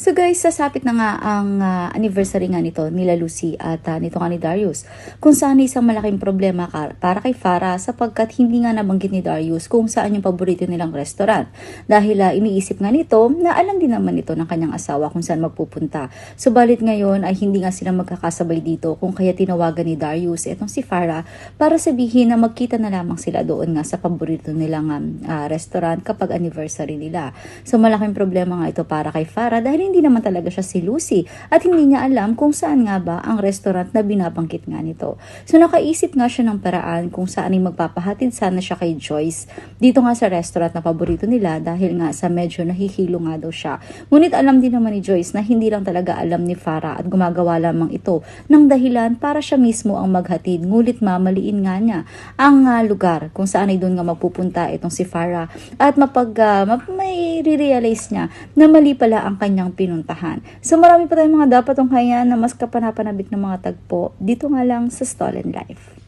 So guys, sasapit na nga ang ah, anniversary nga nito nila Lucy at ah, nito nga ni Darius. Kung saan isang malaking problema ka- para kay Farah sapagkat hindi nga nabanggit ni Darius kung saan yung paborito nilang restaurant. Dahil ah, iniisip nga nito na alam din naman ito ng kanyang asawa kung saan magpupunta. Subalit ngayon ay hindi nga sila magkakasabay dito kung kaya tinawagan ni Darius itong si Farah para sabihin na magkita na lamang sila doon nga sa paborito nilang ah, restaurant kapag anniversary nila. So malaking problema nga ito para kay Farah dahil hindi naman talaga siya si Lucy at hindi niya alam kung saan nga ba ang restaurant na binabangkit nga nito. So nakaisip nga siya ng paraan kung saan ay magpapahatid sana siya kay Joyce dito nga sa restaurant na paborito nila dahil nga sa medyo nahihilo nga daw siya. Ngunit alam din naman ni Joyce na hindi lang talaga alam ni Farah at gumagawa lamang ito ng dahilan para siya mismo ang maghatid ngulit mamaliin nga niya ang ah, lugar kung saan ay doon nga magpupunta itong si Farah at mapag map- may re-realize niya na mali pala ang kanyang pinuntahan. So marami pa tayong mga dapat tunghayan na mas kapanapanabik ng mga tagpo dito nga lang sa Stolen Life.